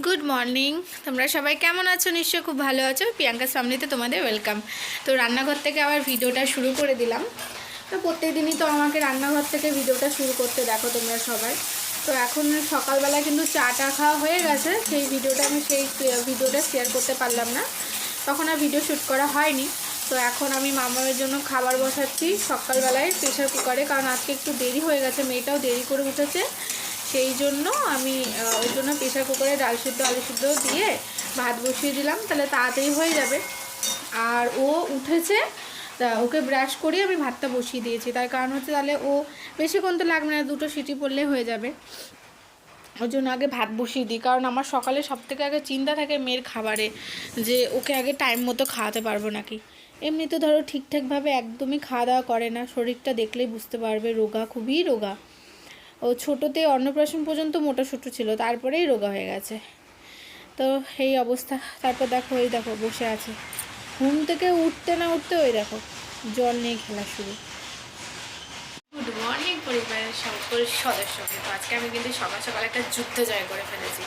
Good morning তোমরা সবাই কেমন আছো? নিশ্চয়ই খুব ভালো আছো। প্রিয়াঙ্কা সামনেতে তোমাদের ওয়েলকাম তো রান্নাঘর থেকে আবার ভিডিওটা শুরু করে দিলাম। তো প্রত্যেক দিনই তো আমাকে রান্নাঘর থেকে ভিডিওটা শুরু করতে দেখো তোমরা সবাই। তো এখন সকালবেলা কিন্তু চাটা খাওয়া হয়ে গেছে। সেই ভিডিওটা আমি সেই ভিডিওটা শেয়ার করতে পারলাম না। তখন আর ভিডিও শ্যুট করা হয়নি। তো এখন আমি মামার জন্য খাবার বসাচ্ছি। সকালবেলায় প্রেশার কুকারে কারণ আজকে একটু দেরি হয়ে গেছে। মেয়েটাও দেরি করে উঠেছে। সেই জন্য আমি ওই জন্য প্রেশার কুকারে ডাল সিদ্ধ, আলু সিদ্ধ দিয়ে ভাত বসিয়ে দিলাম, তাহলে তাড়াতাড়ি হয়ে যাবে। আর ও উঠেছে, তা ওকে ব্রাশ করিয়ে আমি ভাতটা বসিয়ে দিয়েছি। তার কারণ হচ্ছে তাহলে ও বেশিক্ষণ তো লাগবে না, দুটো সিটি পড়লে হয়ে যাবে। ওই জন্য আগে ভাত বসিয়ে দিই, কারণ আমার সকালে সব থেকে আগে চিন্তা থাকে মেয়ের খাবারে, যে ওকে আগে টাইম মতো খাওয়াতে পারব নাকি। এমনিতে ধরো ঠিকঠাকভাবে একদমই খাওয়া দাওয়া করে না, শরীরটা দেখলেই বুঝতে পারবে, রোগা, খুবই রোগা। ও ছোটোতে অন্নপ্রাশন পর্যন্ত মোটা সোটো ছিল, তারপরেই রোগা হয়ে গেছে। তো এই অবস্থা। তারপর দেখো, এই দেখো, বসে আছে। ঘুম থেকে উঠতে না উঠতে ওই দেখো, জল নিয়ে খেলা শুরু। গুড মর্নিং পরিবারের সকল সদস্যকে। তো আজকে আমি কিন্তু সকাল সকাল একটা যুদ্ধ জয় করে ফেলেছি।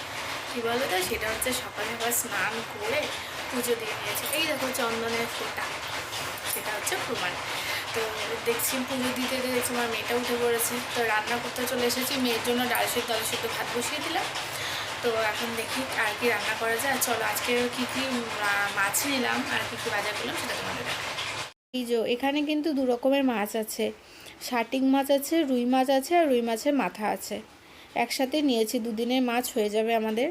কী বলো তো সেটা হচ্ছে সকালে আবার স্নান করে পুজো দিয়ে নিয়েছি এই দেখো চন্দনের ফোঁটা। সেটা হচ্ছে প্রমাণ। তো দেখছি পুজো দিতে দিতে দেখছি আমার মেয়েটা উঠে পড়েছে। তো রান্না করতে চলে এসেছি, মেয়ের জন্য ডাল সিদ্ধ, আলু সিদ্ধ ভাত বসিয়ে দিলাম। তো এখন দেখি আর কি রান্না করা যায়। চলো, আজকে কী কী মাছ নিলাম, আর কী কী বাজার করলাম সেটা তোমাদের দেখাই। যে, এখানে কিন্তু দু রকমের মাছ আছে। শাটিং মাছ আছে, রুই মাছ আছে, আর রুই মাছের মাথা আছে। একসাথে নিয়েছি, দুদিনের মাছ হয়ে যাবে আমাদের।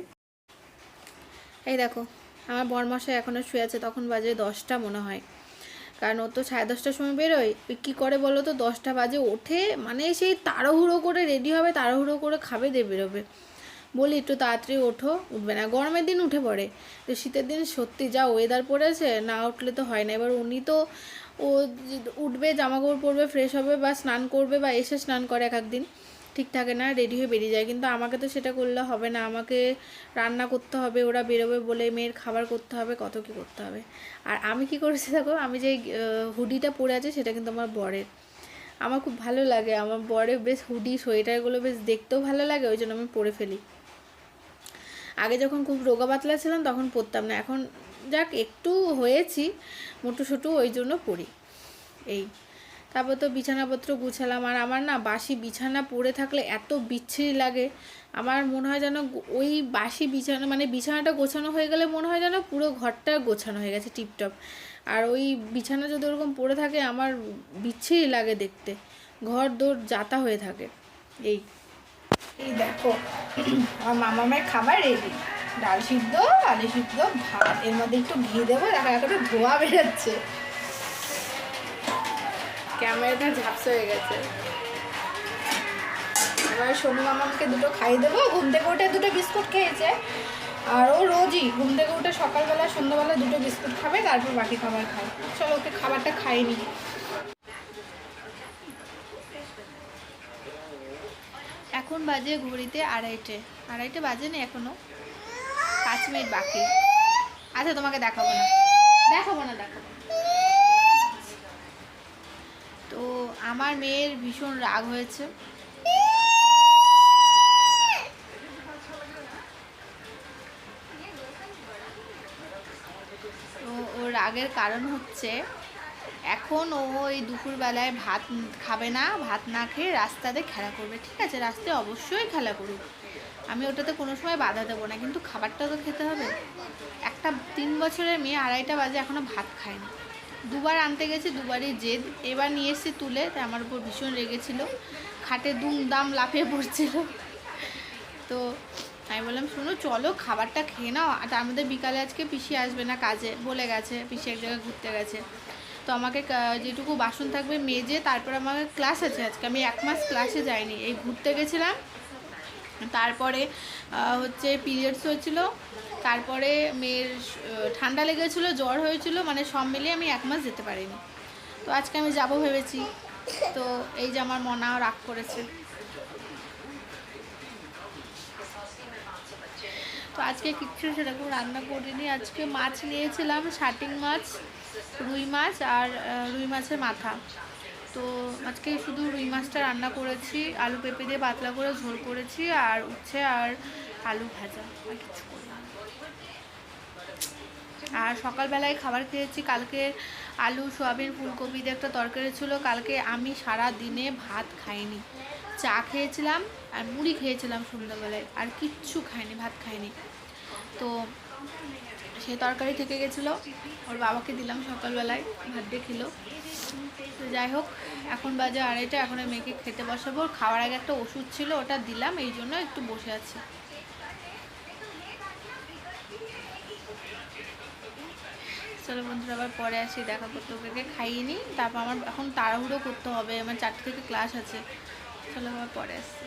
এই দেখো, আমার বরমশাই এখনও শুয়ে আছে, তখন বাজে দশটা মনে হয়। কারণ ও তো সাড়ে দশটার সময় বেরোয় কী করে বলো তো দশটা বাজে ওঠে মানে সেই তাড়াহুড়ো করে রেডি হবে, তাড়াহুড়ো করে খাবে দিয়ে বেরোবে। বলি, একটু তাড়াতাড়ি ওঠো, উঠবে না। গরমের দিন উঠে পড়ে, তো শীতের দিন সত্যি যা ওয়েদার পড়েছে, না উঠলে তো হয় না। এবার উনি তো, ও উঠবে জামা কাপড় পরবে ফ্রেশ হবে বা স্নান করবে বা এসে স্নান করে এক এক দিন ঠিক থাকে না রেডি হয়ে বেরিয়ে যায়। কিন্তু আমাকে তো সেটা করলে হবে না। আমাকে রান্না করতে হবে, ওরা বেরোবে বলে মেয়ের খাবার করতে হবে, কত কী করতে হবে। আর আমি কি করেছি দেখো, আমি যে হুডিটা পরে আছে সেটা কিন্তু আমার বরের। আমার খুব ভালো লাগে, আমার বরের বেশ হুডি, সোয়েটারগুলো বেশ দেখতেও ভালো লাগে, ওই জন্য আমি পরে ফেলি। আগে যখন খুব রোগা পাতলা ছিলাম তখন পরতাম না, এখন যাক, একটু হয়েছি মোটু সোটু ওই জন্য পড়ি এই তারপর তো বিছানাপত্র গুছালাম। আর আমার না বাসি বিছানা পড়ে থাকলে এত বিচ্ছিরি লাগে। আমার মনে হয় যেন ওই বাসি বিছানা মানে বিছানাটা গোছানো হয়ে গেলে মনে হয় যেন পুরো ঘরটা গোছানো হয়ে গেছে টিপটপ। আর ওই বিছানা যদি ওরকম পড়ে থাকে, আমার বিচ্ছিরি লাগে দেখতে। ঘর দৌড় যাতা হয়ে থাকে। এই। এই দেখো। আমার মামা মামামের খাবার রেডি ডাল সিদ্ধ, আলু সিদ্ধ, ভাত। এর মধ্যে একটু ঘি দেবো, দেখো এখন ধোয়া বেরোচ্ছে। ক্যামেরাটা ঝাপসা হয়ে গেছে। এবার সোনু মামাকে দুটো খাইয়ে দেবো। ঘুম থেকে উঠে দুটো বিস্কুট খেয়েছে। আর ও রোজই ঘুম থেকে উঠে সকালবেলা, সন্ধ্যাবেলা দুটো বিস্কুট খাবে, তারপর বাকি খাবার খায়। চলো, ওকে খাবারটা খাইনি এখন বাজে ঘড়িতে আড়াইটে। আড়াইটে বাজে না এখনও? পাঁচ মিনিট বাকি। আচ্ছা তোমাকে দেখাবো না। দেখাবো না, দেখাবো না। তো আমার মেয়ের ভীষণ রাগ হয়েছে। ওর রাগের কারণ হচ্ছে, এখন ও ওই দুপুরবেলায় ভাত খাবে না, ভাত না খেয়ে রাস্তাতে খেলা করবে। ঠিক আছে, রাস্তায় অবশ্যই খেলা করুক। আমি ওটাতে কোনো সময় বাধা দেবো না, কিন্তু খাবারটা তো খেতে হবে। একটা তিন বছরের মেয়ে আড়াইটা বাজে এখনও ভাত খায় না দুবার আনতে গেছি, দুবারই জেদ। এবার নিয়ে এসেছি তুলে, তাই আমার উপর ভীষণ রেগেছিল। খাটে দুম দাম লাফিয়ে পড়ছিল। তো আমি বললাম, শোনো, চলো, খাবারটা খেয়ে নাও। আর তার মধ্যে বিকালে আজকে পিসি আসবে না কাজে, বলে গেছে, পিসি এক জায়গায় ঘুরতে গেছে। তো আমাকে যেটুকু বাসন থাকবে মেজে, তারপর আমার ক্লাস আছে আজকে। আমি এক মাস ক্লাসে যাইনি। এই ঘুরতে গেছিলাম, তারপরে হচ্ছে পিরিয়ডস হয়েছিল তারপরে মেয়ের ঠান্ডা লেগেছিলো, জ্বর হয়েছিল মানে সব মিলিয়ে আমি এক মাস যেতে পারিনি। তো আজকে আমি যাব ভেবেছি। তো এই যে আমার মনাও রাগ করেছে। তো আজকে কিচ্ছু সেরকম রান্না করিনি। আজকে মাছ নিয়েছিলাম, শাটিং মাছ, রুই মাছ আর রুই মাছের মাথা। তো আজকে শুধু রুই মাছটা রান্না করেছি, আলু পেঁপে দিয়ে পাতলা করে ঝোল করেছি আর উচ্ছে আর আলু ভাজা, আর কিছু করলাম। আর সকালবেলায় খাবার খেয়েছি। কালকে আলু, সোয়াবিন, ফুলকপি দিয়ে একটা তরকারি ছিল। কালকে আমি সারা দিনে ভাত খাইনি। চা খেয়েছিলাম আর মুড়ি খেয়েছিলাম সন্ধ্যাবেলায়। আর কিচ্ছু খাইনি, ভাত খাইনি। তো সে তরকারি থেকে গেছিল। ওর বাবাকে দিলাম সকালবেলায়, ভাত দিয়ে খেলো। তো যাই হোক, এখন বাজে আড়াইটা। এখন মেয়েকে খেতে বসাবো। খাওয়ার আগে একটা ওষুধ ছিল, ওটা দিলাম। এই জন্য একটু বসে আছি। চলো বন্ধুরা, আবার পরে আসি, দেখা করতে। ওকে খাইয়ে নিই, তারপর আমার এখন তাড়াহুড়ো করতে হবে, আমার চারটে থেকে ক্লাস আছে। চলো আবার পরে আসছি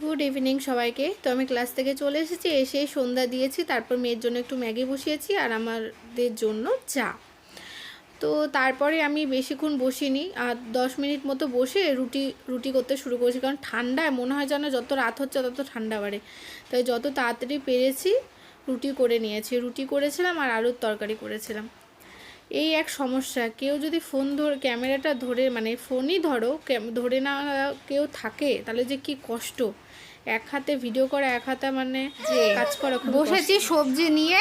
গুড ইভিনিং সবাইকে। তো আমি ক্লাস থেকে চলে এসেছি, এসে সন্ধ্যা দিয়েছি, তারপর মেয়ের জন্য একটু ম্যাগি বসিয়েছি আর আমাদের জন্য চা। তো তারপরে আমি বেশিক্ষণ বসিনি, আর দশ মিনিট মতো বসে রুটি রুটি করতে শুরু করেছি, কারণ ঠান্ডায় মনে হয় যেন যত রাত হচ্ছে তত ঠান্ডা বাড়ে। তাই যত তাড়াতাড়ি পেরেছি রুটি করে নিয়েছি। রুটি করেছিলাম আর আলুর তরকারি করেছিলাম। এই এক সমস্যা। কেউ যদি ফোন ধর ক্যামেরাটা ধরে মানে ফোনই ধরো ধরে না কেউ থাকে তাহলে যে কি কষ্ট? এক হাতে ভিডিও করা এক হাতে মানে কাজ করা বসেছি সবজি নিয়ে।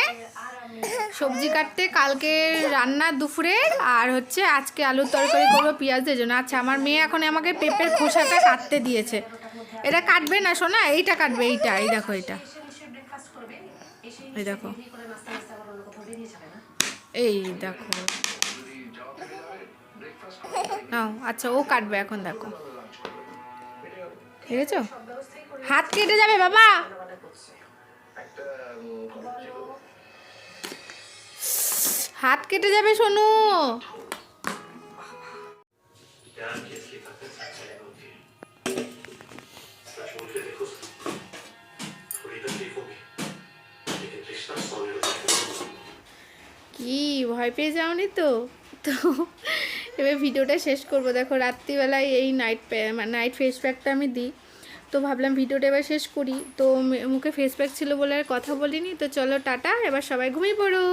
সবজি কাটতে কালকে রান্না দুপুরে আর হচ্ছে আজকে আলুর তরকারি করব পেঁয়াজের জন্য। আচ্ছা আমার মেয়ে এখন আমাকে পেঁপের খোসাটা কাটতে দিয়েছে। এটা কাটবে না শোনা এইটা কাটবে এইটা এই দেখো এটা এই দেখো। এই দেখো। নাও আচ্ছা ও কাটবে, এখন দেখো। ঠিক আছে হাত কেটে যাবে, বাবা। হাত কেটে যাবে শোনো কি ভয় পেয়ে যাওনি তো। তো এবার ভিডিওটা শেষ করব। দেখো, রাত্রিবেলায় এই নাইট নাইট ফেস প্যাকটা আমি দিই। তো ভাবলাম ভিডিওটা এবার শেষ করি। তো মুখে ফেস প্যাক ছিল বলে আর কথা বলিনি। তো চলো, টাটা। এবার সবাই ঘুমিয়ে পড়ো।